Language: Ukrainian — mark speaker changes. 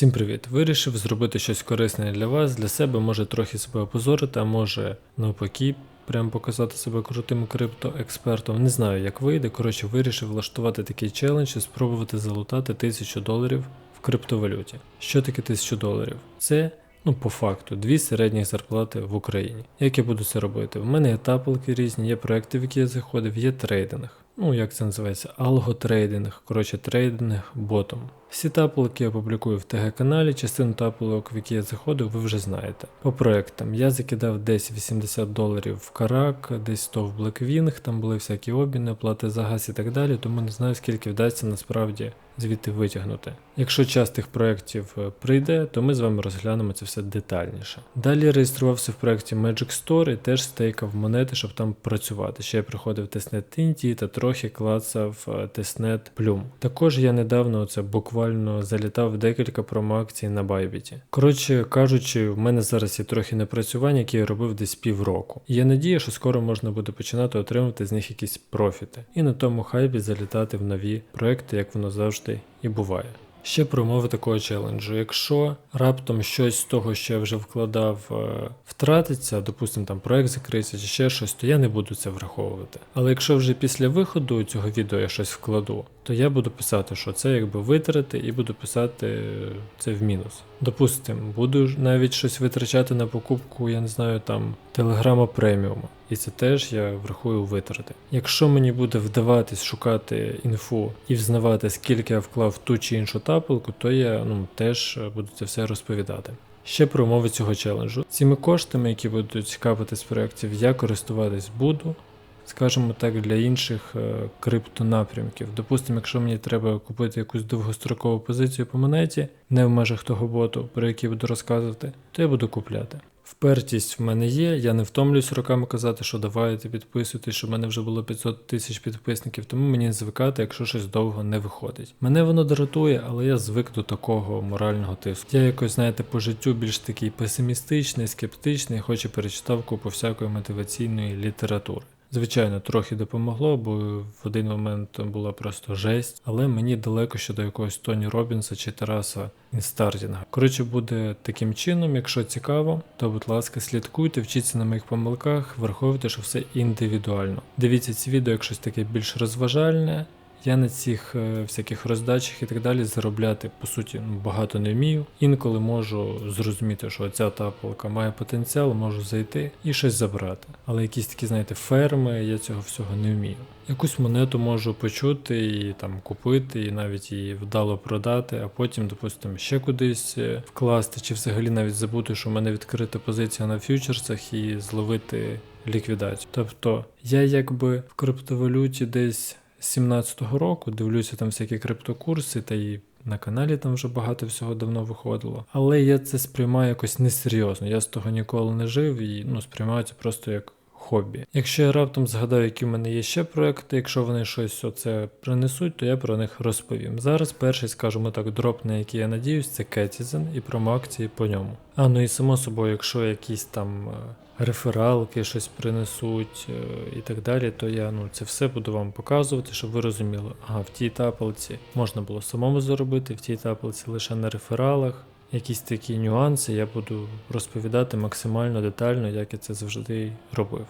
Speaker 1: Всім привіт! Вирішив зробити щось корисне для вас, для себе, може трохи себе опозорити, а може навпаки, прям показати себе крутим криптоекспертом. Не знаю, як вийде. Коротше, вирішив влаштувати такий челендж і спробувати залутати 1000 доларів в криптовалюті. Що таке 1000 доларів? Це. Ну, по факту, дві середніх зарплати в Україні. Як я буду це робити? У мене є тапалки різні, є проекти, в які я заходив, є трейдинг. Ну, як це називається? Алготрейдинг, коротше, трейдинг ботом. Всі тапалки я публікую в ТГ-каналі, частину тапалок, в які я заходив, ви вже знаєте. По проектам я закидав десь 80 доларів в Карак, десь 100 в Blackwing, там були всякі обміни, плати за газ і так далі, тому не знаю скільки вдасться насправді звідти витягнути. Якщо час тих проєктів е, прийде, то ми з вами розглянемо це все детальніше. Далі реєструвався в проєкті Magic Store і теж стейкав монети, щоб там працювати. Ще я приходив Testnet Tinty та трохи клацав Testnet Plum. Також я недавно це буквально залітав в декілька промоакцій на Bybit. Коротше кажучи, в мене зараз є трохи напрацювань, які я робив десь півроку. І я надію, що скоро можна буде починати отримувати з них якісь профіти. І на тому хайбі залітати в нові проекти, як воно завжди і буває. Ще про умови такого челенджу. Якщо раптом щось з того, що я вже вкладав, е, втратиться, допустимо, там проект закриється чи ще щось, то я не буду це враховувати. Але якщо вже після виходу цього відео я щось вкладу, то я буду писати, що це якби витрати, і буду писати це в мінус. Допустимо, буду навіть щось витрачати на покупку, я не знаю, там телеграма преміума. І це теж я врахую витрати. Якщо мені буде вдаватись шукати інфу і взнавати, скільки я вклав в ту чи іншу тапелку, то я ну, теж буду це все розповідати. Ще про умови цього челенджу. Цими коштами, які будуть капати з проєктів, я користуватись буду, скажімо так, для інших е, криптонапрямків. Допустимо, якщо мені треба купити якусь довгострокову позицію по монеті, не в межах того боту, про який буду розказувати, то я буду купляти. Впертість в мене є, я не втомлююсь роками казати, що давайте підписуйтесь, щоб в мене вже було 500 тисяч підписників, тому мені звикати, якщо щось довго не виходить. Мене воно дратує, але я звик до такого морального тиску. Я якось, знаєте, по життю більш такий песимістичний, скептичний, хоч і перечитав купу всякої мотиваційної літератури. Звичайно, трохи допомогло, бо в один момент була просто жесть, але мені далеко ще до якогось Тоні Робінса чи Тараса Інстардінга. Коротше, буде таким чином, якщо цікаво, то будь ласка, слідкуйте, вчіться на моїх помилках, враховуйте, що все індивідуально. Дивіться ці відео, як щось таке більш розважальне. Я на цих е, всяких роздачах і так далі заробляти по суті ну, багато не вмію. Інколи можу зрозуміти, що ця тапалка має потенціал, можу зайти і щось забрати. Але якісь такі, знаєте, ферми, я цього всього не вмію. Якусь монету можу почути і там купити, і навіть її вдало продати, а потім, допустимо, ще кудись е, вкласти, чи взагалі навіть забути, що в мене відкрита позиція на фьючерсах і зловити ліквідацію. Тобто я якби в криптовалюті десь. З 17-го року дивлюся там всякі криптокурси, та й на каналі там вже багато всього давно виходило. Але я це сприймаю якось несерйозно. Я з того ніколи не жив і ну, сприймаю це просто як хобі. Якщо я раптом згадаю, які в мене є ще проекти, якщо вони щось оце принесуть, то я про них розповім. Зараз перший, скажімо так, дроп, на який я надіюсь, це Кетізен і промоакції по ньому. А ну і само собою, якщо якісь там. е, Рефералки щось принесуть е, і так далі, то я ну це все буду вам показувати, щоб ви розуміли, ага, в тій тапалці можна було самому заробити, в тій тапалці лише на рефералах. Якісь такі нюанси я буду розповідати максимально детально, як я це завжди робив.